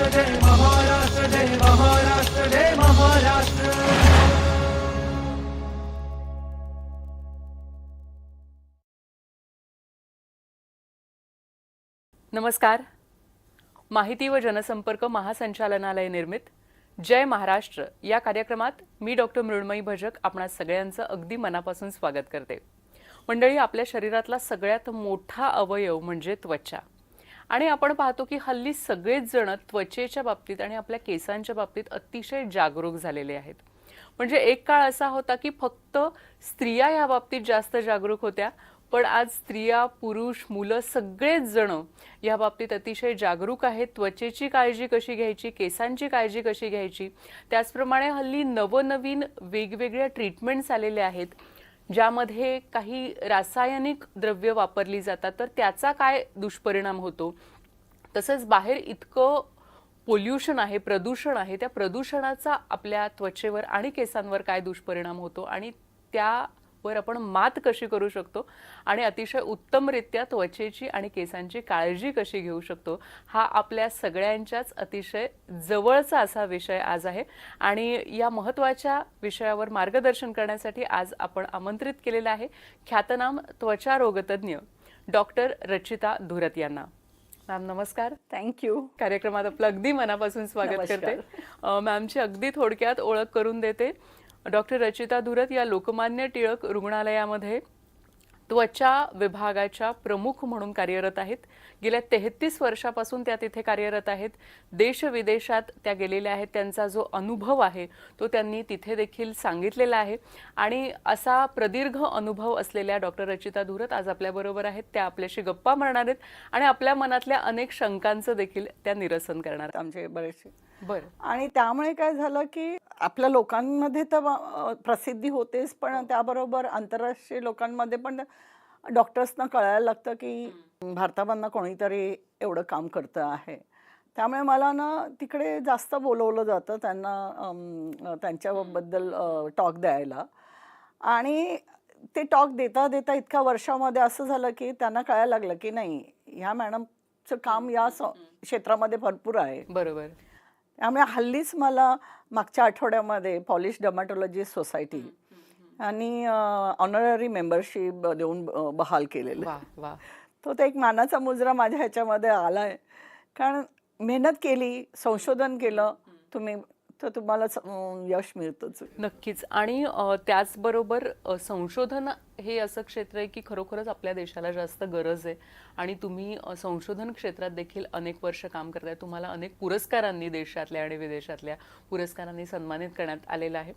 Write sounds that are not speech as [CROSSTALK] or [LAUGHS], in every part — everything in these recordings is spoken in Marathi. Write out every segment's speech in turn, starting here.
महाराष्ट्र जय महाराष्ट्र जय महाराष्ट्र जय महाराष्ट्र. नमस्कार. माहिती व जनसंपर्क महासंचालनालय निर्मित जय महाराष्ट्र या कार्यक्रमात मी डॉक्टर मृण्मयी भजक आपणा सगळ्यांचं अगदी मनापासून स्वागत करते. मंडळी आपल्या शरीरातला सगळ्यात मोठा अवयव म्हणजे त्वचा. आणि आपण पाहतो की हल्ली सगळेच जण त्वचेच्या बाबतीत आणि आपल्या केसांच्या बाबतीत अतिशय जागरूक झालेले आहेत. म्हणजे एक काळ असा होता की फक्त स्त्रिया या बाबतीत जास्त जागरूक होत्या पण आज स्त्रिया पुरुष मुलं सगळेच जण या बाबतीत अतिशय जागरूक आहेत. त्वचेची काळजी कशी घ्यायची केसांची काळजी कशी घ्यायची? त्याचप्रमाणे हल्ली नवनवीन वेगवेगळ्या ट्रीटमेंट्स आलेल्या आहेत. ज्यामध्ये काही रासायनिक द्रव्य वापरली जातात तर त्याचा काय दुष्परिणाम होतो? तसंच बाहेर इतकं पोल्युशन आहे प्रदूषण आहे त्या प्रदूषणाचा आपल्या त्वचेवर आणि केसांवर काय दुष्परिणाम होतो? आणि त्या त्यावर आपण मात कशी करू शकतो आणि अतिशय उत्तमरित्या त्वचेची आणि केसांची काळजी कशी घेऊ शकतो हा आपल्या सगळ्यांच्याच अतिशय जवळचा असा विषय आज आहे. आणि या महत्त्वाच्या विषयावर मार्गदर्शन करण्यासाठी आज आपण आमंत्रित केलेलं आहे ख्यातनाम त्वचा रोगतज्ञ डॉक्टर रचिता धुरत यांना. मॅम नमस्कार. थँक्यू कार्यक्रमात आपलं अगदी मनापासून स्वागत. करते. मॅमची अगदी थोडक्यात ओळख करून देते. डॉक्टर रचिता धुरत या लोकमान्य टिळक रुग्णालयामध्ये त्वचा विभागाच्या प्रमुख म्हणून कार्यरत आहेत. गेल्या तेहतीस वर्षापासून त्या तिथे कार्यरत आहेत. देश विदेशात त्या गेलेल्या आहेत. त्यांचा जो अनुभव आहे तो त्यांनी तिथे देखील सांगितलेला आहे. आणि असा प्रदीर्घ अनुभव असलेल्या डॉक्टर रचिता धुरत आज आपल्याबरोबर आहेत. त्या आपल्याशी गप्पा मारणार आहेत आणि आपल्या मनातल्या अनेक शंकांचं देखील त्या निरसन करणार आमचे बरेचसे आणि त्यामुळे काय झालं की आपल्या लोकांमध्ये तर प्रसिद्धी होतेच पण त्याबरोबर आंतरराष्ट्रीय लोकांमध्ये पण डॉक्टर्सना कळायला लागतं की भारतामधनं कोणीतरी एवढं काम करतं आहे. त्यामुळे मला ना तिकडे जास्त बोलवलं जातं त्यांना त्यांच्याबद्दल टॉक द्यायला. आणि ते टॉक देता देता इतक्या वर्षामध्ये असं झालं की त्यांना कळायला लागलं की नाही ह्या मॅडमचं काम या क्षेत्रामध्ये भरपूर आहे. बरोबर. त्यामुळे हल्लीच मला मागच्या आठवड्यामध्ये पॉलिश डर्माटॉलॉजिस्ट सोसायटी आणि ऑनररी मेंबरशिप देऊन बहाल केलेलं. तो तर एक मानाचा मुजरा माझ्या ह्याच्यामध्ये आला आहे कारण मेहनत केली संशोधन केलं तुम्ही तर तुम्हाला यश मिळतंच. नक्कीच. आणि त्याचबरोबर संशोधन हे असं क्षेत्र आहे की खरोखरच आपल्या देशाला जास्त गरज आहे. आणि तुम्ही संशोधन क्षेत्रात देखील अनेक वर्ष काम करताय. तुम्हाला अनेक पुरस्कारांनी देशातल्या आणि विदेशातल्या पुरस्कारांनी सन्मानित करण्यात आलेलं आहे.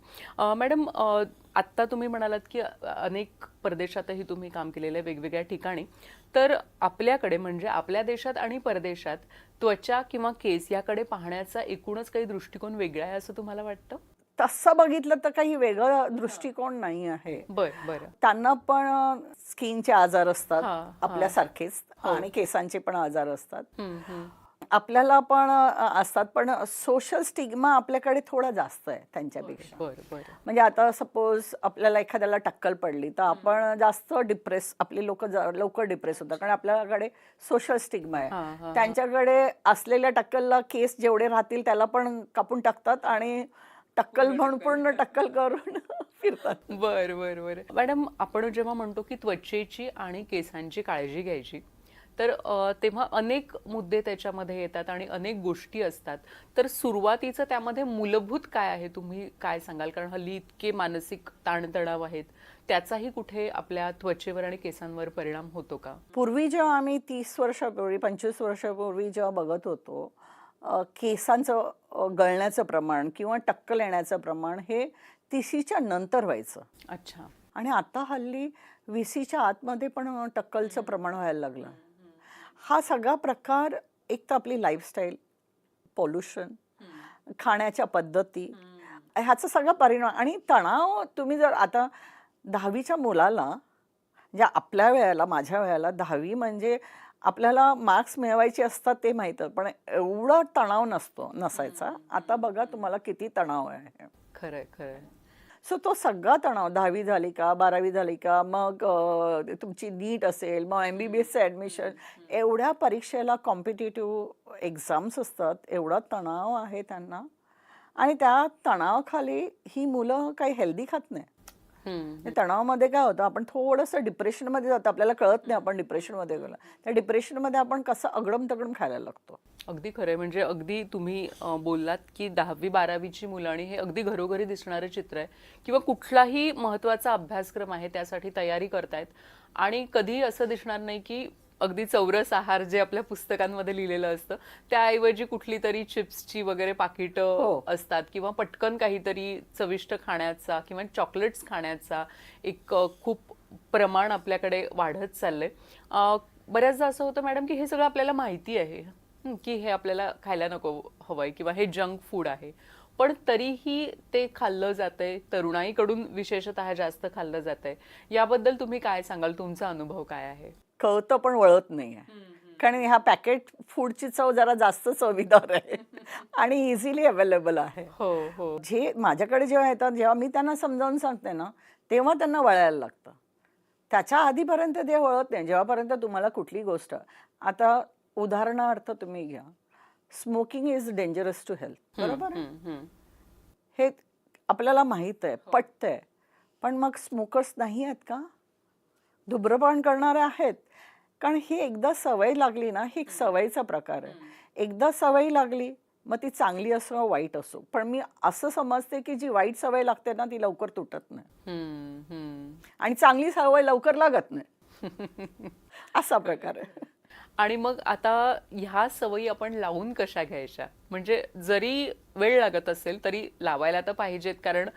मॅडम आत्ता तुम्ही म्हणालात की अनेक परदेशातही तुम्ही काम केलेलं आहे वेगवेगळ्या ठिकाणी. तर आपल्याकडे म्हणजे आपल्या देशात आणि परदेशात त्वचा किंवा केस याकडे पाहण्याचा एकूणच काही दृष्टिकोन वेगळा आहे असं तुम्हाला वाटतं? तसं बघितलं तर काही वेगळं दृष्टिकोन नाही आहे. बरं बरं. त्यांना पण स्किनचे आजार असतात हा, हा. आपल्यासारखेच. आणि केसांचे पण आजार असतात. आपल्याला पण असतात. पण सोशल स्टिग्मा आपल्याकडे थोडा जास्त आहे त्यांच्यापेक्षा. बरं बरं म्हणजे आता सपोज आपल्याला एखाद्याला टक्कल पडली तर आपण जास्त डिप्रेस आपली लोक लवकर डिप्रेस होतात. कारण आपल्याकडे सोशल स्टिग्मा आहे. त्यांच्याकडे असलेल्या टक्कलला केस जेवढे राहतील त्याला पण कापून टाकतात आणि टक्कल म्हणून पूर्ण टक्कल करून [LAUGHS] फिरतात. बर बर बर. मॅडम आपण जेव्हा म्हणतो की त्वचेची आणि केसांची काळजी घ्यायची तर तेव्हा अनेक मुद्दे त्याच्यामध्ये येतात आणि अनेक गोष्टी असतात. तर सुरुवातीचं त्यामध्ये मूलभूत काय आहे? तुम्ही काय सांगाल? कारण हल्ली इतके मानसिक ताणतणाव आहेत. त्याचाही कुठे आपल्या त्वचेवर आणि केसांवर परिणाम होतो का? पूर्वी जेव्हा आम्ही तीस वर्षापूर्वी पंचवीस वर्षापूर्वी जेव्हा बघत होतो केसांचं गळण्याचं प्रमाण किंवा टक्कल येण्याचं प्रमाण हे तिशीच्या नंतर व्हायचं. अच्छा. आणि आता हल्ली विसीच्या आतमध्ये पण टक्कलचं प्रमाण व्हायला लागलं. हा सगळा प्रकार एक तर आपली लाईफस्टाईल पोल्युशन खाण्याच्या पद्धती ह्याचा सगळा परिणाम आणि तणाव तुम्ही जर आता दहावीच्या मुलाला ज्या आपल्या वेळेला माझ्या वेळेला दहावी म्हणजे आपल्याला मार्क्स मिळवायचे असतात ते माहीत पण एवढा तणाव नसतो नसायचा. आता बघा तुम्हाला किती तणाव आहे. खरंय खरंय सो तो सगळा तणाव दहावी झाली का बारावी झाली का मग तुमची नीट असेल मग एम बी बी एसचं ॲडमिशन एवढ्या परीक्षेला कॉम्पिटेटिव्ह एक्झाम्स असतात एवढा तणाव आहे त्यांना. आणि त्या तणावाखाली ही मुलं काही हेल्दी खात नाही तणावामध्ये काय होतं? आपण थोडंसं डिप्रेशनमध्ये जातो. आपल्याला कळत नाही आपण डिप्रेशनमध्ये गेलो. त्या डिप्रेशनमध्ये आपण कसं अगडम तगडम खायला लागतो? अगदी खरंय. म्हणजे अगदी तुम्ही बोललात की दहावी बारावीची मुलं आणि हे अगदी घरोघरी दिसणारं चित्र आहे. किंवा कुठलाही महत्त्वाचा अभ्यासक्रम आहे त्यासाठी तयारी करतायत. आणि कधीही असं दिसणार नाही की अगदी चौरस आहार जे आपल्या पुस्तकांमध्ये लिहिलेलं असतं त्याऐवजी कुठली तरी चिप्सची वगैरे पाकिटं हो. असतात किंवा पटकन काहीतरी चविष्ट खाण्याचा किंवा चॉकलेट्स खाण्याचा एक अ, खूप प्रमाण आपल्याकडे वाढत चाललंय. अ, बऱ्याचदा असं होतं मॅडम की हे सगळं आपल्याला माहिती आहे हं, की हे आपल्याला खायला नको हवंय किंवा हे जंक फूड आहे. पण तरीही ते खाल्लं जातंय तरुणाईकडून विशेषतः जास्त खाल्लं जातंय. याबद्दल तुम्ही काय सांगाल? तुमचा अनुभव काय आहे? कळतं पण वळत नाही आहे कारण ह्या पॅकेट फूडची चव जरा जास्त चवीदार आहे. [LAUGHS] आणि इझिली अवेलेबल आहे. हो हो. जे माझ्याकडे जेव्हा येतात जेव्हा मी त्यांना समजावून सांगते ना तेव्हा त्यांना वळायला लागतं. त्याच्या आधीपर्यंत ते वळत नाही. जेव्हापर्यंत तुम्हाला कुठली गोष्ट आता उदाहरणार्थ तुम्ही घ्या. Smoking is dangerous to health बरोबर? हं, हं. हे आपल्याला माहीत आहे पटतंय. पण मग स्मोकर्स नाही आहेत का? धूम्रपान करणारे आहेत. कारण ही एकदा सवय लागली ना ही एक सवयीचा प्रकार आहे. एकदा सवय लागली मग ती चांगली असो वाईट असो. पण मी असं समजते की जी वाईट सवय लागते ना ती लवकर तुटत नाही. आणि चांगली सवय लवकर लागत नाही. [LAUGHS] असा प्रकार आहे. आणि मग आता ह्या सवयी आपण लावून कशा घ्यायच्या? म्हणजे जरी वेळ लागत असेल तरी लावायला तर पाहिजेत. कारण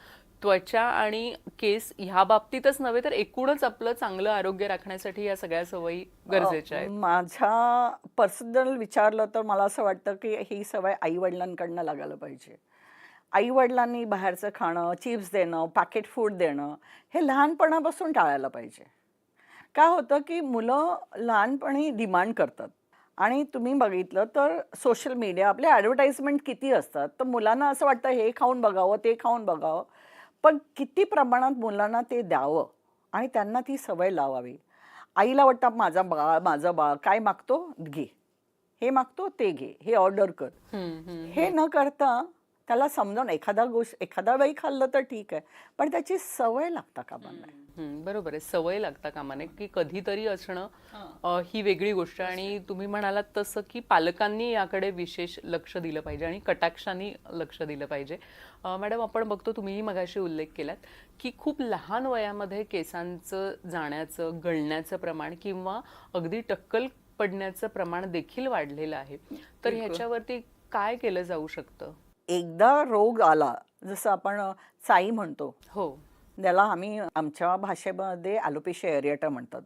त्वचा आणि केस ह्या बाबतीतच नव्हे तर एकूणच आपलं चांगलं आरोग्य राखण्यासाठी या सगळ्या सवयी गरजेच्या आहेत. माझ्या पर्सनल विचारलं तर मला असं वाटतं की ही सवय आई वडिलांकडनं लागायला पाहिजे. आई वडिलांनी बाहेरचं खाणं चिप्स देणं पॅकेट फूड देणं हे लहानपणापासून टाळायला पाहिजे. काय होतं की मुलं लहानपणी डिमांड करतात. आणि तुम्ही बघितलं तर सोशल मीडिया आपले ॲडव्हर्टाइजमेंट किती असतात? तर मुलांना असं वाटतं हे खाऊन बघावं ते खाऊन बघावं. पण किती प्रमाणात मुलांना ते द्यावं आणि त्यांना ती सवय लावावी. आईला वाटतं माझा बाळ माझं बाळ काय मागतो? घे. हे मागतो ते घे. हे ऑर्डर कर. हं, न करता त्याला समजावून एखादा गोष्ट एखादा वेळी खाल्लं तर ठीक आहे. पण त्याची सवय लागता कामा नये. बरोबर आहे. सवय लागता कामा नये की कधीतरी असणं ही. वेगळी गोष्ट आहे. आणि तुम्ही म्हणालात तसं की पालकांनी याकडे विशेष लक्ष दिलं पाहिजे आणि कटाक्षाने लक्ष दिलं पाहिजे. मॅडम आपण बघतो तुम्हीही मगाशी उल्लेख केलात की खूप लहान वयामध्ये केसांचं जाण्याचं गळण्याचं प्रमाण किंवा अगदी टक्कल पडण्याचं प्रमाण देखील वाढलेलं आहे. तर ह्याच्यावरती काय केलं जाऊ शकतं? एकदा रोग आला जसं आपण चाई म्हणतो. हो. त्याला आम्ही आमच्या भाषेमध्ये ॲलोपेशिया एरियाटा म्हणतात.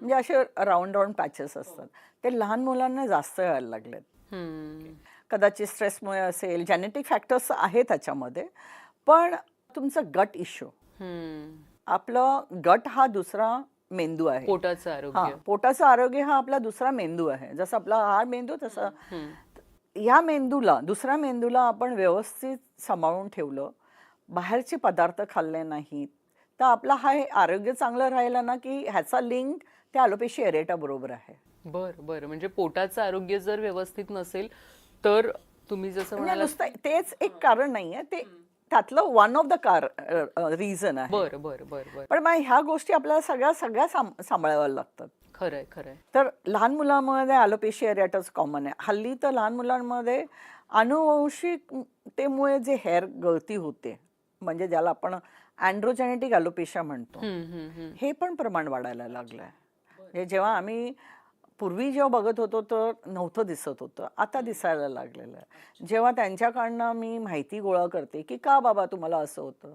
म्हणजे असे राऊंड राऊंड पॅचेस असतात. ते लहान मुलांना जास्त यायला लागलेत. हं, कदाचित स्ट्रेसमुळे असेल जेनेटिक फॅक्टर्स आहे त्याच्यामध्ये पण तुमचं गट इश्यू हं. आपलं गट हा दुसरा मेंदू आहे. पोटाचं हा आरोग्य पोटाचं आरोग्य हा आपला दुसरा मेंदू आहे. जसं आपला हा मेंदू तसं या मेंदूला दुसऱ्या मेंदूला आपण व्यवस्थित सांभाळून ठेवलं बाहेरचे पदार्थ खाल्ले नाहीत तर आपला हा आरोग्य चांगलं राहिलं ना की ह्याचा लिंक त्या अलोपेशी एरेटा बरोबर आहे. बर बर. म्हणजे पोटाचं आरोग्य जर व्यवस्थित नसेल तर तुम्ही जसं म्हणजे म्हणाला नुसतं तेच एक कारण नाहीये ते त्यातलं one of the core reason आहे. बर बर बर बर. पण मग ह्या गोष्टी आपल्याला सगळ्या सगळ्या सांभ- सांभाळाव्या लागतात. खरंय खरंय. तर लहान मुलांमध्ये ॲलोपेशी एरियाटच कॉमन आहे. हल्ली तर लहान मुलांमध्ये अनुवंशिकतेमुळे जे हेअर गळती होते म्हणजे ज्याला आपण अँड्रोजेनेटिक ॲलोपेशिया म्हणतो. हे पण प्रमाण वाढायला लागलं आहे म्हणजे जेव्हा आम्ही पूर्वी जेव्हा बघत होतो तर नव्हतं दिसत होतं. आता दिसायला लागलेलं आहे. जेव्हा त्यांच्याकडनं मी माहिती गोळा करते की का बाबा तुम्हाला असं होतं?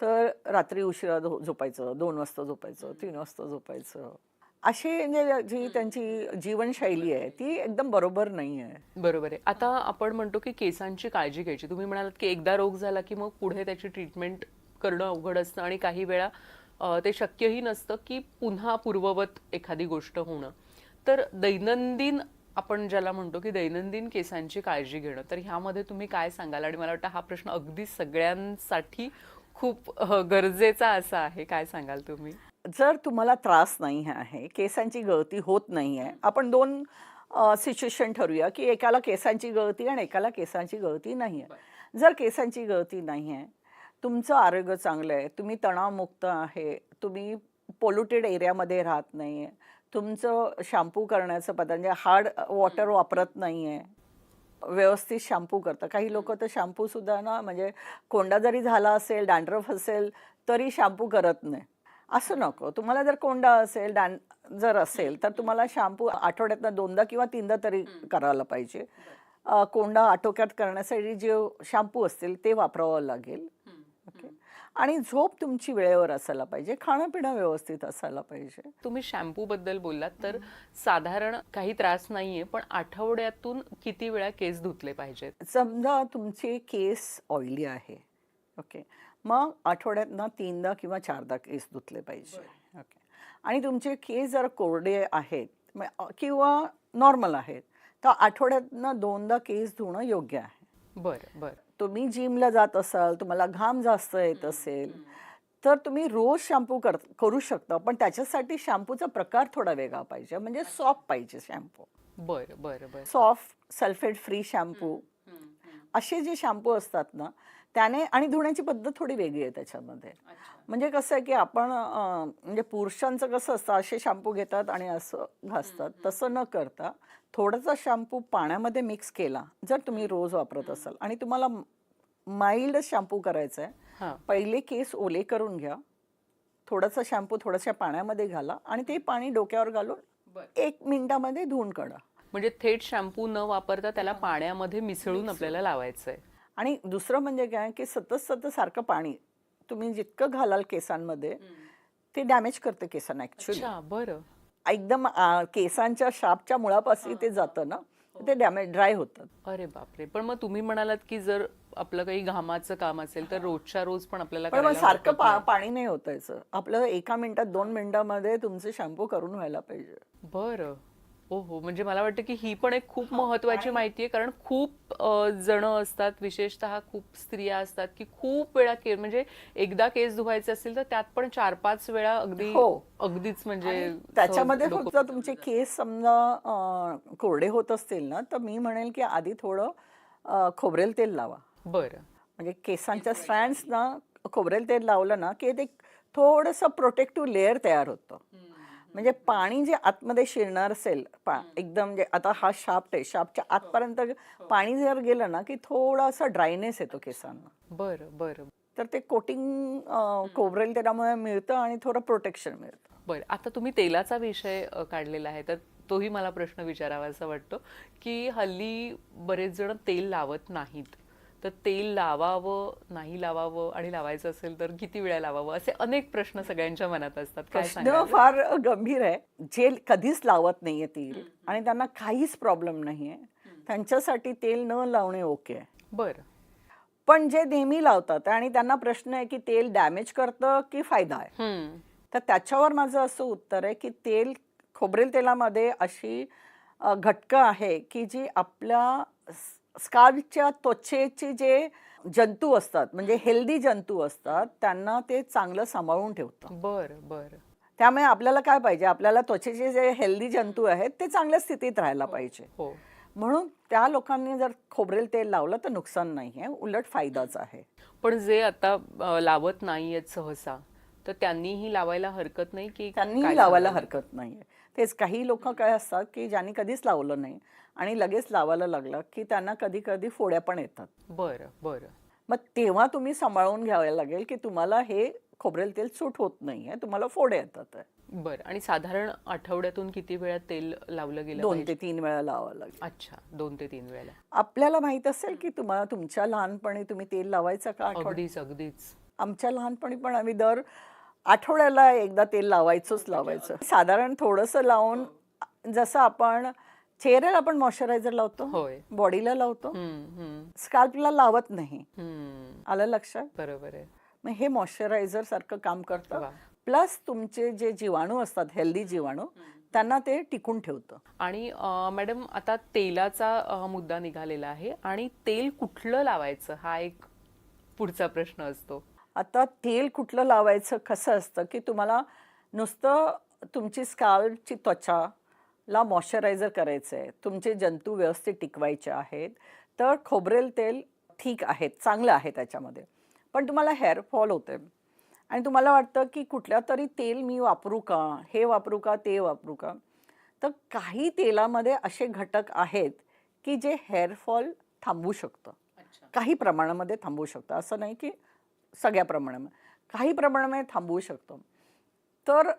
तर रात्री उशिरा झोपायचं दोन वाजता झोपायचं तीन वाजता झोपायचं. अशी म्हणजे जी त्यांची जीवनशैली आहे ती एकदम बरोबर नाही आहे. बरोबर आहे. आता आपण म्हणतो की केसांची काळजी घ्यायची. तुम्ही म्हणालात की एकदा रोग झाला की मग पुढे त्याची ट्रीटमेंट करणं अवघड असतं आणि काही वेळा ते शक्यही नसतं की पुन्हा पूर्ववत एखादी गोष्ट होणं. तर दैनंदिन आपण ज्याला म्हणतो की दैनंदिन केसांची काळजी घेणं तर ह्यामध्ये तुम्ही काय सांगाल? आणि मला वाटतं हा प्रश्न अगदी सगळ्यांसाठी खूप गरजेचा असा आहे. काय सांगाल तुम्ही? जर तुम्हाला त्रास नाही आहे केसांची गळती होत नाही आहे आपण दोन सिच्युएशन ठरूया की एकाला केसांची गळती आणि एकाला केसांची गळती नाही आहे. जर केसांची गळती नाही आहे तुमचं आरोग्य चांगलं आहे तुम्ही तणावमुक्त आहे तुम्ही पोल्युटेड एरियामध्ये राहत नाही आहे तुमचं शॅम्पू करण्याचं पद्धत म्हणजे हार्ड वॉटर वापरत नाही आहे व्यवस्थित शॅम्पू करतं. काही लोक तर शॅम्पू सुद्धा ना म्हणजे कोंडा जरी झाला असेल डॅन्ड्रफ असेल तरी शॅम्पू करत नाही. असं नको. तुम्हाला जर कोंडा असेल डॅन जर असेल तर तुम्हाला शॅम्पू आठवड्यातनं दोनदा किंवा तीनदा तरी करायला पाहिजे. कोंडा आटोक्यात करण्यासाठी जे शॅम्पू असतील ते वापरावं लागेल. ओके? आणि झोप तुमची वेळेवर असायला पाहिजे. खाणं पिणं व्यवस्थित असायला पाहिजे. तुम्ही शॅम्पू बद्दल बोललात तर साधारण काही त्रास नाहीये पण आठवड्यातून किती वेळा केस धुतले पाहिजेत? समजा तुमचे केस ऑइली आहे. ओके? मग आठवड्यातनं तीनदा किंवा चारदा केस धुतले पाहिजे. ओके. आणि तुमचे केस जर कोरडे आहेत किंवा नॉर्मल आहेत तर आठवड्यातनं दोनदा केस धुणं योग्य आहे. बरं बरं. तुम्ही जिमला जात असाल तुम्हाला घाम जास्त येत असेल तर तुम्ही रोज शॅम्पू कर करू शकता पण त्याच्यासाठी शॅम्पूचा प्रकार थोडा वेगळा पाहिजे म्हणजे सॉफ्ट पाहिजे शॅम्पू. बरं बरं बरं. Soft sulphate free shampoo. असे जे शॅम्पू असतात ना त्याने आणि धुण्याची पद्धत थोडी वेगळी आहे त्याच्यामध्ये. म्हणजे कसं आहे की आपण म्हणजे पुरुषांचं कसं असतं असे शॅम्पू घेतात आणि असं घासतात. तसं न करता थोडासा शॅम्पू पाण्यामध्ये मिक्स केला जर तुम्ही रोज वापरत असाल आणि तुम्हाला माइल्ड शॅम्पू करायचा आहे पहिले केस ओले करून घ्या. थोडासा शॅम्पू थोड्याशा पाण्यामध्ये घाला आणि ते पाणी डोक्यावर घालून एक मिनिटामध्ये धुवून काढा. म्हणजे थेट शॅम्पू न वापरता त्याला पाण्यामध्ये मिसळून आपल्याला लावायचं आहे आणि दुसरं म्हणजे काय की सतत सतत सारखं पाणी तुम्ही जितकं घालाल केसांमध्ये ते डॅमेज करते केसांना ऍक्च्युली अच्छा बरं. एकदम केसांच्या शापच्या मुळापासून ते जातं ना ते डॅमेज ड्राय होतात अरे बापरे. पण मग तुम्ही म्हणालात की जर आपलं काही घामाचं काम असेल तर रोजच्या रोज पण आपल्याला सारखं. पाणी नाही होतायचं आपलं एका मिनिटात दोन मिनिटामध्ये तुमचं शॅम्पू करून व्हायला पाहिजे. बरं. हो हो. म्हणजे मला वाटतं की ही पण एक खूप महत्वाची माहिती आहे कारण खूप जण असतात विशेषतः खूप स्त्रिया असतात की खूप वेळा केस म्हणजे एकदा केस धुवायचे असतील तर त्यात पण चार पाच वेळा अगदी हो. अगदीच म्हणजे त्याच्यामध्ये फक्त तुमचे केस समजा कोरडे होत असतील ना तर मी म्हणेल की आधी थोडं खोबरेल तेल लावा. बरं. म्हणजे केसांच्या स्ट्रँड्स ना खोबरेल तेल लावलं ना की ते थोडंसं प्रोटेक्टिव्ह लेअर तयार होतं. म्हणजे पाणी जे आतमध्ये शिरणार असेल पा एकदम म्हणजे आता हा शाफ्ट आहे शाफ्टच्या आतपर्यंत पाणी जर गेलं ना की थोडासा ड्रायनेस येतो केसांना. बरं बरं. तर ते कोटिंग खोबरेल तेलामुळे मिळतं आणि थोडं प्रोटेक्शन मिळतं. बरं आता तुम्ही तेलाचा विषय काढलेला आहे तर तोही मला प्रश्न विचारावा असं वाटतो की हल्ली बरेच जण तेल लावत नाहीत. तर तेल लावावं नाही लावावं आणि लावायचं असेल तर किती वेळा लावावं? असे अनेक प्रश्न सगळ्यांच्या मनात असतात. प्रश्न? फार गंभीर आहे. जे कधीच लावत नाहीये तेल आणि त्यांना काहीच प्रॉब्लेम नाहीये. त्यांच्यासाठी तेल न लावणे ओके आहे. बरं. पण जे नेहमी लावतात आणि त्यांना प्रश्न आहे की तेल डॅमेज करतं की फायदा आहे. तर त्याच्यावर माझं असं उत्तर आहे की तेल खोबरेल तेलामध्ये अशी घटकं आहे की जी आपल्या स्काल्पच्या त्वचेचे जे जंतू असतात म्हणजे हेल्दी जंतू असतात त्यांना ते चांगलं सांभाळून ठेवतं. बरं बरं. त्यामुळे आपल्याला काय पाहिजे? आपल्याला त्वचेचे जे हेल्दी जंतू आहेत ते चांगल्या स्थितीत राहायला पाहिजे. हो. म्हणून त्या लोकांनी जर खोबरेल तेल लावलं तर नुकसान नाही आहे उलट फायदाच आहे. पण जे आता लावत नाहीयेत सहसा तर त्यांनीही लावायला हरकत नाही की त्यांनी काय लावायला? हरकत नाही तेच काही लोक काय असतात की ज्यांनी कधीच लावलं नाही आणि लगेच लावायला लागलं की त्यांना कधी कधी फोड्या पण येतात. बरं बरं. मग तेव्हा तुम्ही सांभाळून घ्यावं लागेल की तुम्हाला हे खोबरेल तेल सूट होत नाही आहे तुम्हाला फोड्या येतात. बरं आणि साधारण आठवड्यातून किती वेळा तेल लावलं गेलं दोन? ते तीन वेळा लावावं लागेल. अच्छा दोन ते तीन वेळेला. आपल्याला माहीत असेल की तुम्हाला तुमच्या लहानपणी तुम्ही तेल लावायचं का अगदीच अगदीच. आमच्या लहानपणी पण आम्ही दर आठवड्याला एकदा तेल लावायचंच लावायचं. साधारण थोडंसं लावून जसं आपण चेहऱ्याला आपण मॉइश्चरायझर लावतो होय. बॉडीला लावतो स्काल्पला लावत नाही. हम्म. आलं लक्षात? बरोबर आहे. मग हे मॉइश्चरायझर सारखं काम करतं. प्लस तुमचे जे जीवाणू असतात हेल्दी जीवाणू त्यांना ते टिकून ठेवतं. आणि मॅडम आता तेलाचा मुद्दा निघालेला आहे आणि तेल कुठलं लावायचं? हा एक पुढचा प्रश्न असतो. आता तेल कुठलं लावायचं कसं असतं की तुम्हाला नुसतं तुमची स्काल्पची त्वचाला मॉइश्चरायझर करायचं आहे तुमचे जंतू व्यवस्थित टिकवायचे आहेत तर खोबरेल तेल ठीक आहेत चांगलं आहे त्याच्यामध्ये. पण तुम्हाला हेअर फॉल होते आणि तुम्हाला वाटतं की कुठल्या तरी तेल मी वापरू का हे वापरू का ते वापरू का? तर काही तेलामध्ये असे घटक आहेत की जे हेअरफॉल थांबवू शकतं. काही प्रमाणामध्ये थांबवू शकतं. असं नाही की सगळ्या प्रमाणामध्ये. काही प्रमाणामध्ये थांबवू शकतो. तर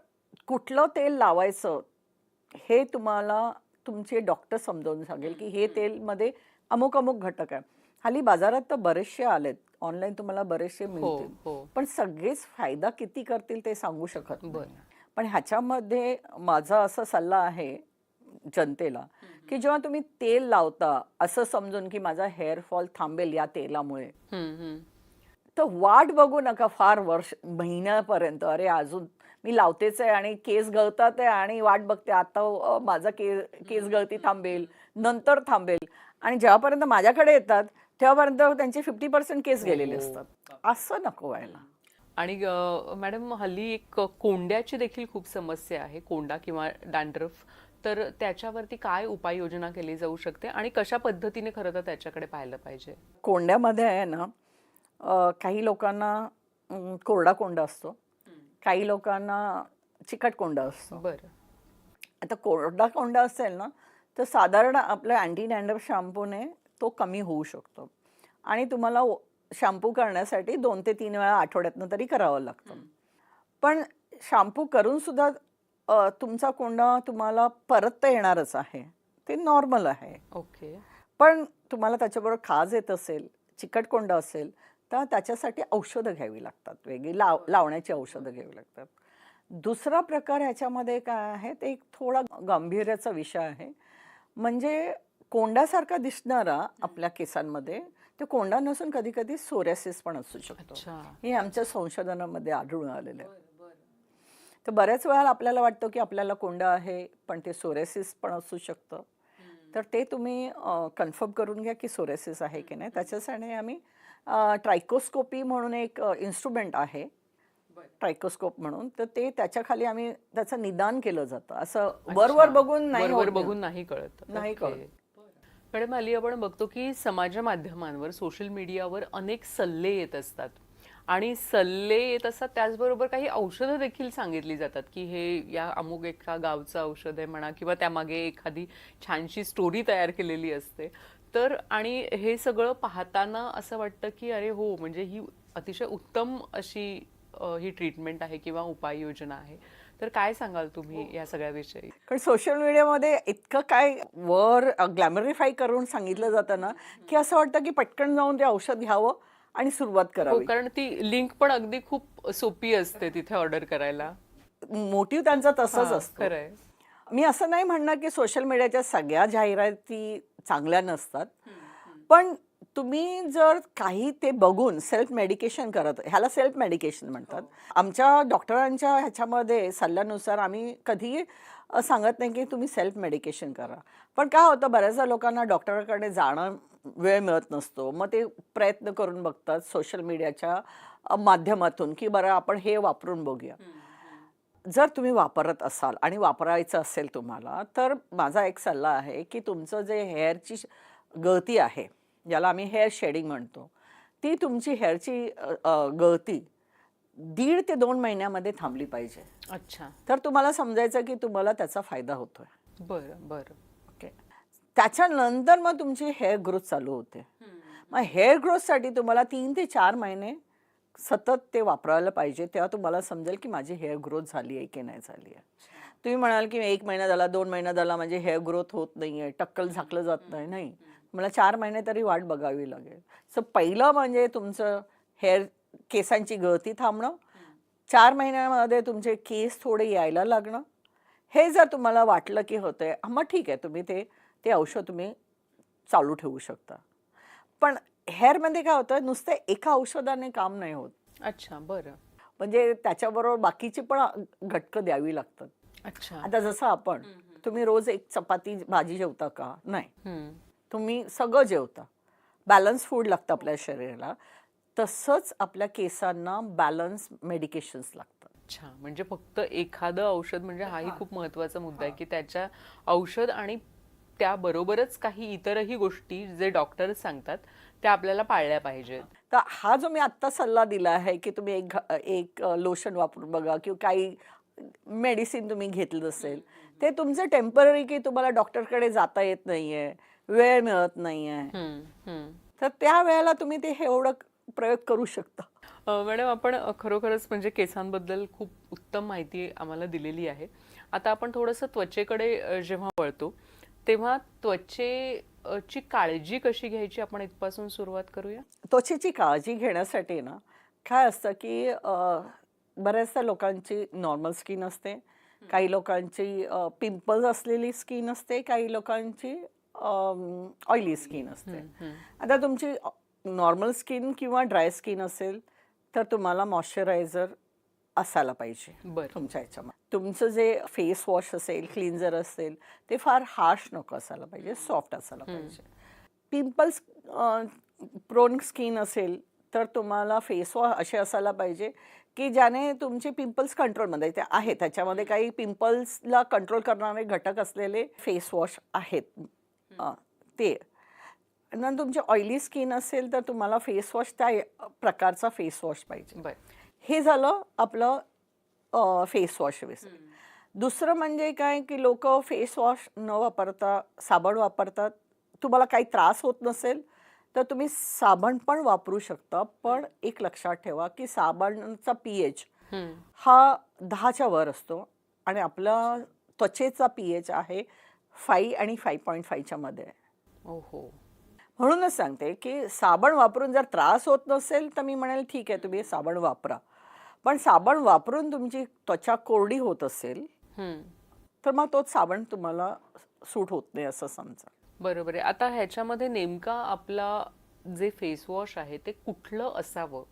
कुठलं तेल लावायचं हे तुम्हाला तुमचे डॉक्टर समजावून सांगेल की हे तेलमध्ये अमुक अमुक घटक आहे. हल्ली बाजारात तर बरेचसे आलेत. ऑनलाईन तुम्हाला बरेचसे हो मिळतील. हो. पण सगळेच फायदा किती करतील ते सांगू शकत पण ह्याच्यामध्ये माझा असा सल्ला आहे जनतेला की जेव्हा तुम्ही तेल लावता असं समजून की माझा हेअरफॉल थांबेल या तेलामुळे. तर वाट बघू नका फार वर्ष महिन्यापर्यंत. अरे अजून मी लावतेच आहे आणि केस गळतात आहे आणि वाट बघते. आता माझा के केस गळती थांबेल नंतर थांबेल. आणि जेव्हापर्यंत माझ्याकडे येतात तेव्हापर्यंत त्यांचे फिफ्टी पर्सेंट केस गेलेले असतात. असं नको व्हायला. आणि मॅडम हल्ली एक कोंड्याची देखील खूप समस्या आहे कोंडा किंवा डॅन्ड्रफ तर त्याच्यावरती काय उपाययोजना केली जाऊ शकते आणि कशा पद्धतीने खरं तर त्याच्याकडे पाहिलं पाहिजे? कोंड्यामध्ये आहे ना काही लोकांना कोरडा कोंडा असतो. काही लोकांना चिकट कोंडा असतो. बरं. आता कोरडा कोंडा असेल ना तर साधारण आपल्या अँटी डॅन्ड्रफ शॅम्पूने तो कमी होऊ शकतो. आणि तुम्हाला शॅम्पू करण्यासाठी दोन ते तीन वेळा आठवड्यातनं तरी करावं लागतं. पण शॅम्पू करून सुद्धा अ, तुमचा कोंडा तुम्हाला परत तर येणारच आहे. ते नॉर्मल आहे. ओके. पण तुम्हाला त्याच्याबरोबर खाज येत असेल चिकट कोंडा असेल तर त्याच्यासाठी औषधं घ्यावी लागतात. वेगळी लाव लावण्याची औषधं घ्यावी लागतात. दुसरा प्रकार ह्याच्यामध्ये काय आहे ते एक थोडा गांभीर्याचा विषय आहे. म्हणजे कोंडासारखा दिसणारा आपल्या केसांमध्ये ते कोंडा नसून कधी कधी सोऱ्यासिस पण असू शकतो. हे आमच्या संशोधनामध्ये आढळून आलेलं आहे. तर बऱ्याच वेळा आपल्याला वाटतं की आपल्याला कोंडा आहे पण ते सोरेसिस पण असू शकतं. तर ते तुम्ही कन्फर्म करून घ्या की सोरेसिस आहे की नाही. त्याच्यासाठी आम्ही ट्रायकोस्कोपी म्हणून एक इन्स्ट्रुमेंट आहे. ट्रायकोस्कोप म्हणून. तर ते त्याच्याखाली आम्ही त्याचं निदान केलं जातं. असं वरवर बघून नाही वरवर होत. बघून नाही कळत. नाही. कळत. मॅडम हल्ली आपण बघतो की समाज माध्यमांवर सोशल मीडियावर अनेक सल्ले येत असतात. आणि सल्ले येत असतात त्याचबरोबर काही औषधं देखील सांगितली जातात की हे या अमुक एका गावचं औषध आहे म्हणा किंवा त्यामागे एखादी छानशी स्टोरी तयार केलेली असते. तर आणि हे सगळं पाहताना असं वाटतं की अरे हो म्हणजे ही अतिशय उत्तम अशी ही ट्रीटमेंट आहे किंवा उपाययोजना आहे. तर काय सांगाल तुम्ही या सगळ्याविषयी कारण सोशल मीडियामध्ये इतकं काय वर ग्लॅमरिफाय करून सांगितलं जातं ना की असं वाटतं की पटकन जाऊन ते औषध घ्यावं आणि सुरुवात हो करावी. कारण ती लिंक पण अगदी खूप सोपी असते तिथे ऑर्डर करायला. मोटिव्ह त्यांचा तसाच हा, असतो. मी असं नाही म्हणणार की सोशल मीडियाच्या सगळ्या जाहिराती चांगल्या नसतात. पण तुम्ही जर काही ते बघून सेल्फ मेडिकेशन करत ह्याला सेल्फ मेडिकेशन म्हणतात. आमच्या डॉक्टरांच्या ह्याच्यामध्ये सल्ल्यानुसार आम्ही कधी अ, सांगत नाही की तुम्ही सेल्फ मेडिकेशन करा. पण काय होतं बऱ्याचदा लोकांना डॉक्टरांकडे जाणं वेळ मिळत नसतो. मग ते प्रयत्न करून बघतात सोशल मीडियाच्या माध्यमातून की बरं आपण हे वापरून बघूया. जर तुम्ही वापरत असाल आणि वापरायचं असेल तुम्हाला तर माझा एक सल्ला आहे की तुमचं जे हेअरची गळती आहे ज्याला आम्ही हेअर शेडिंग म्हणतो ती तुमची हेअरची गळती दीड ते दोन महिन्यामध्ये थांबली पाहिजे. अच्छा. तर तुम्हाला समजायचं की तुम्हाला त्याचा फायदा होतोय. बरं बरं. ओके. त्याच्यानंतर मग तुमची हेअर ग्रोथ चालू होते. मग हेअर ग्रोथसाठी तुम्हाला तीन ते चार महिने सतत ते वापरायला पाहिजे तेव्हा तुम्हाला समजेल की माझी हेअर ग्रोथ झाली आहे की नाही झाली आहे. तुम्ही म्हणाल की एक महिना झाला दोन महिना झाला माझी हेअर ग्रोथ होत नाही आहे टक्कल झाकलं जात नाही नाही. मला चार महिने तरी वाट बघावी लागेल. सो पहिलं म्हणजे तुमचं हेअर केसांची गळती थांबणं चार महिन्यामध्ये तुमचे केस थोडे यायला लागणं. हे जर तुम्हाला वाटलं की होतंय मग ठीक आहे तुम्ही ते ते औषध तुम्ही चालू ठेवू शकता. पण हेअरमध्ये काय होतं नुसतं एका औषधाने काम नाही होत. अच्छा बरं. म्हणजे त्याच्याबरोबर बाकीची पण घटकं द्यावी लागतात. अच्छा. आता जसं आपण तुम्ही रोज एक चपाती भाजी जेवता का? नाही. हम्म. तुम्ही सगळं जेवता. बॅलन्स फूड लागतं आपल्या शरीराला. तसंच आपल्या केसांना बॅलन्स मेडिकेशन्स लागतात. अच्छा म्हणजे फक्त एखादं औषध म्हणजे हाही खूप महत्त्वाचा मुद्दा आहे की त्याच्या औषध आणि त्याबरोबरच काही इतरही गोष्टी जे डॉक्टर सांगतात त्या आपल्याला पाळल्या पाहिजेत. तर हा जो मी आत्ता सल्ला दिला आहे की तुम्ही एक एक लोशन वापरून बघा किंवा काही मेडिसिन तुम्ही घेतलं असेल ते तुमचं टेंपररी की तुम्हाला डॉक्टरकडे जाता येत नाहीये वेळ मिळत नाहीये. तर त्या वेळेला तुम्ही ते हे एवढं प्रयोग करू शकता. मॅडम आपण खरोखरच म्हणजे केसांबद्दल खूप उत्तम माहिती आम्हाला दिलेली आहे. आता आपण थोडंसं त्वचेकडे जेव्हा वळतो तेव्हा त्वचेची काळजी कशी घ्यायची आपण इथपासून सुरुवात करूया? त्वचेची काळजी घेण्यासाठी ना काय असतं की अ, बऱ्याचदा लोकांची नॉर्मल स्किन असते. काही लोकांची पिंपल्स असलेली स्किन असते काही लोकांची ऑइली स्किन असते. आता तुमची नॉर्मल स्किन किंवा ड्राय स्किन असेल तर तुम्हाला मॉइश्चरायझर असायला पाहिजे बरं. तुमच्या ह्याच्यामध्ये तुमचं जे फेस वॉश असेल क्लिन्झर असेल ते फार हार्श नको असायला पाहिजे सॉफ्ट असायला पाहिजे. पिंपल्स प्रोन स्किन असेल तर तुम्हाला फेस वॉश असे असायला पाहिजे की ज्याने तुमचे पिंपल्स कंट्रोलमध्ये ते आहे त्याच्यामध्ये काही पिंपल्सला कंट्रोल करणारे घटक असलेले फेस वॉश आहेत. ते. नंतर तुमची ऑइली स्किन असेल तर तुम्हाला फेस वॉश त्या प्रकारचा फेस वॉश पाहिजे. बरं. हे झालं आपलं फेस वॉश दुसरं म्हणजे काय की लोक फेस वॉश न वापरता साबण वापरतात. तुम्हाला काही त्रास होत नसेल तर तुम्ही साबण पण वापरू शकता. पण एक लक्षात ठेवा की साबणचा पी एच. हा दहाच्या वर असतो. आणि आपला त्वचेचा पी एच आहे फाई आणि फाय पॉईंट फायच्या मध्ये. ओहो. म्हणूनच सांगते की साबण वापरून जर त्रास होत नसेल तर मी म्हणेल ठीक आहे तुम्ही साबण वापरा. पण साबण वापरून तुमची त्वचा कोरडी होत असेल. तर मग तोच साबण तुम्हाला सूट होत नाही असं समजा. बरोबर आहे. आता ह्याच्यामध्ये नेमका आपला जे फेस वॉश आहे ते कुठलं असावं?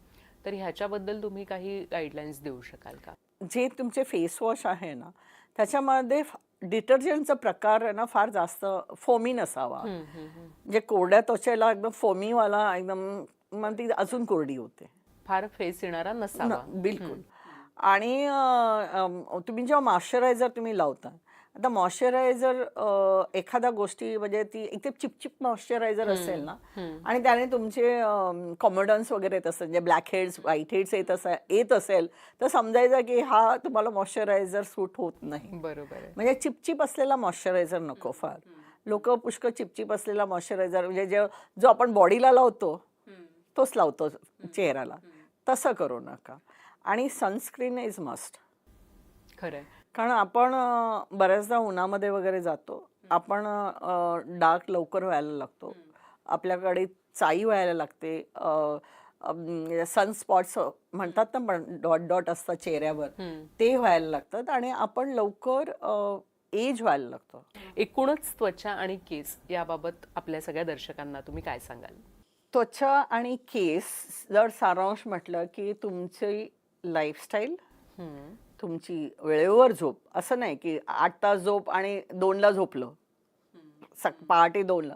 तर ह्याच्याबद्दल तुम्ही काही गाईडलाईन्स देऊ शकाल का? जे तुमचे फेस वॉश आहे ना त्याच्यामध्ये डिटर्जंटचा प्रकार आहे ना फार जास्त फोमी नसावा. म्हणजे कोरड्या त्वचेला एकदम फोमीवाला एकदम मग ती अजून कोरडी होते. फार फेस येणारा नसावा. बिलकुल. आणि तुम्ही जेव्हा मॉइश्चरायझर तुम्ही लावता आता मॉइश्चरायझर एखाद्या गोष्टी म्हणजे ती एकदम चिपचिप मॉइश्चरायझर असेल ना आणि त्याने तुमचे कॉमोडन्स वगैरे येत असेल म्हणजे ब्लॅक हेड्स व्हाईट हेड्स येत असेल येत असेल तर समजायचं की हा तुम्हाला मॉइश्चरायझर सूट होत नाही. बरोबर म्हणजे चिपचिप असलेला मॉइश्चरायझर नको फार. लोक पुष्कळ चिपचिप असलेला मॉइश्चरायझर म्हणजे जे जो आपण बॉडीला लावतो तोच लावतो चेहऱ्याला. तसं करू नका. आणि सनस्क्रीन इज मस्ट खरंय. कारण आपण बऱ्याचदा उन्हामध्ये वगैरे जातो. आपण डार्क लवकर व्हायला लागतो. आपल्याकडे चाई व्हायला लागते. सनस्पॉट्स म्हणतात ना पण डॉट डॉट असतात चेहऱ्यावर. ते व्हायला लागतात आणि आपण लवकर एज व्हायला लागतो. एकूणच त्वचा आणि केस याबाबत आपल्या सगळ्या दर्शकांना तुम्ही काय सांगाल? त्वचा आणि केस जर सारांश म्हटलं की तुमची लाईफस्टाईल. तुमची वेळेवर झोप असं नाही की आठ तास झोप आणि दोनला झोपलं सक पहाटे दोनला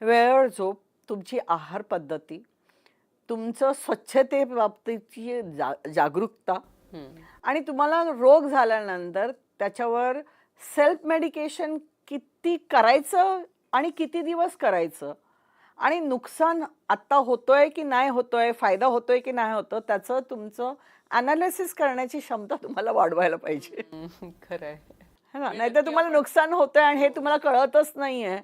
वेळेवर झोप तुमची आहार पद्धती तुमचं स्वच्छते बाबतीची जा जागरूकता. आणि तुम्हाला रोग झाल्यानंतर त्याच्यावर सेल्फ मेडिकेशन किती करायचं आणि किती दिवस करायचं आणि नुकसान आत्ता होतोय की नाही होतोय फायदा होतोय की नाही होतं त्याचं तुमचं अनालिसिस करण्याची क्षमता तुम्हाला वाढवायला पाहिजे. हम्म. खरंय. है ना? नाहीतर तुम्हाला नुकसान होतंय आणि हे तुम्हाला कळतच नाहीये.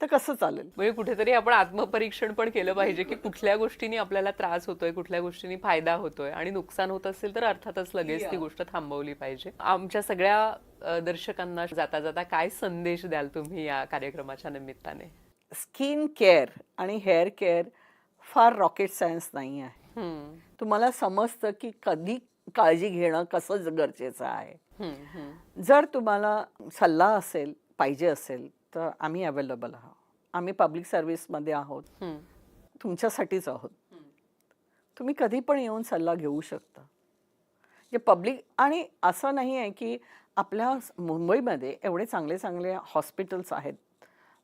तर कसं चालेल? म्हणजे कुठेतरी आपण आत्मपरीक्षण पण केलं पाहिजे की कुठल्या गोष्टींनी आपल्याला त्रास होतोय कुठल्या गोष्टींनी फायदा होतोय आणि नुकसान होत असेल तर अर्थातच लगेच ती गोष्ट थांबवली पाहिजे. आमच्या सगळ्या दर्शकांना जाता जाता काय संदेश द्याल तुम्ही या कार्यक्रमाच्या निमित्ताने? स्किन केअर आणि हेअर केअर फार रॉकेट सायन्स नाही आहे. तुम्हाला समजतं की कधी काळजी घेणं कसं गरजेचं आहे. जर तुम्हाला सल्ला असेल पाहिजे असेल तर आम्ही अवेलेबल आहोत. आम्ही पब्लिक सर्व्हिसमध्ये आहोत. तुमच्यासाठीच आहोत. तुम्ही कधी पण येऊन सल्ला घेऊ शकता. जे पब्लिक आणि असं नाही आहे की आपल्या मुंबईमध्ये एवढे चांगले चांगले हॉस्पिटल्स आहेत.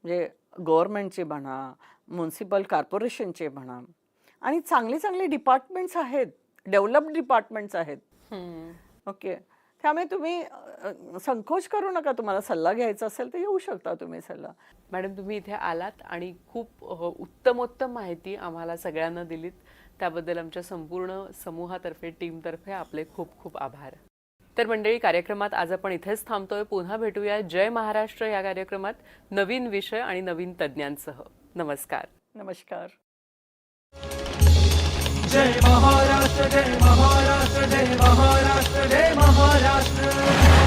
म्हणजे गव्हर्नमेंटचे म्हणा म्युन्सिपल कॉर्पोरेशनचे म्हणा आणि चांगली चांगली डिपार्टमेंट्स आहेत डेव्हलप्ड डिपार्टमेंट्स आहेत. ओके. त्यामुळे तुम्ही संकोच करू नका तुम्हाला सल्ला घ्यायचा असेल तर येऊ शकता तुम्ही सल्ला. मॅडम तुम्ही इथे आलात आणि खूप उत्तमोत्तम माहिती आम्हाला सगळ्यांना दिलीत. त्याबद्दल आमच्या संपूर्ण समूहातर्फे टीमतर्फे आपले खूप खूप आभार. तर मंडळी कार्यक्रमात आज आपण इथेच थांबतोय. पुन्हा भेटूया. जय महाराष्ट्र या कार्यक्रमात नवीन विषय आणि नवीन तज्ज्ञांसह. नमस्कार. नमस्कार. जय महाराष्ट्र जय महाराष्ट्र जय महाराष्ट्र जय महाराष्ट्र.